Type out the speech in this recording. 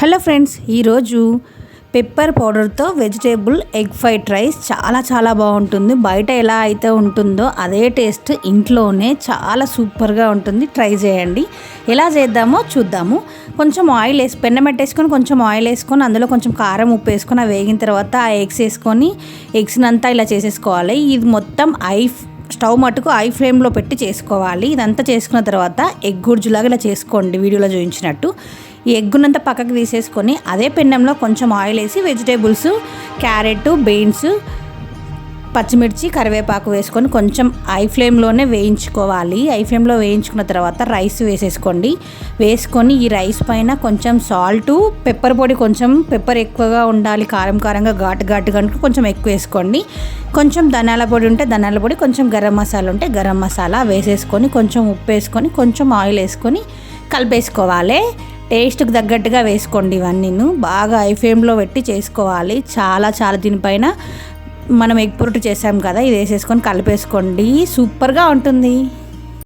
Hello friends ఈరోజు pepper పౌడర్తో vegetable egg fried rice చాలా చాలా బాగుంటుంది. బయట ఎలా అయితే ఉంటుందో అదే టేస్ట్ ఇంట్లోనే చాలా సూపర్గా ఉంటుంది. ట్రై చేయండి. ఎలా చేద్దామో చూద్దాము. కొంచెం ఆయిల్ వేసి పెన్న పెట్టేసుకొని కొంచెం ఆయిల్ వేసుకొని అందులో కొంచెం కారం ఉప్పు వేసుకొని అవి వేగిన తర్వాత ఆ ఎగ్స్ వేసుకొని ఎగ్స్ని అంతా ఇలా చేసేసుకోవాలి. ఇది మొత్తం ఐ స్టవ్ మటుకు ఐ ఫ్లేమ్లో పెట్టి చేసుకోవాలి. ఇదంతా చేసుకున్న తర్వాత ఎగ్ గుర్జులాగా ఇలా చేసుకోండి వీడియోలో చూపించినట్టు. ఎగ్గునంతా పక్కకు తీసేసుకొని అదే పెండంలో కొంచెం ఆయిల్ వేసి వెజిటేబుల్స్ క్యారెట్ బీన్స్ పచ్చిమిర్చి కరివేపాకు వేసుకొని కొంచెం ఐ ఫ్లేమ్లోనే వేయించుకోవాలి. ఐ ఫ్లేమ్లో వేయించుకున్న తర్వాత రైస్ వేసేసుకోండి. వేసుకొని ఈ రైస్ పైన కొంచెం సాల్టు పెప్పర్ పొడి కొంచెం పెప్పర్ ఎక్కువగా ఉండాలి కారం కారంగా ఘాటు ఘాటు కనుక కొంచెం ఎక్కువ వేసుకోండి. కొంచెం ధనాల పొడి ఉంటే ధనాల పొడి కొంచెం గరం మసాలా ఉంటే గరం మసాలా వేసేసుకొని కొంచెం ఉప్పు వేసుకొని కొంచెం ఆయిల్ వేసుకొని కలిపేసుకోవాలి. టేస్ట్కి తగ్గట్టుగా వేసుకోండి ఇవన్నీ బాగా ఐ ఫ్లేమ్లో పెట్టి చేసుకోవాలి. చాలా చాలా దీనిపైన మనం ఎగ్ పొరటు చేసాం కదా ఇది వేసేసుకొని కలిపేసుకోండి. సూపర్గా ఉంటుంది.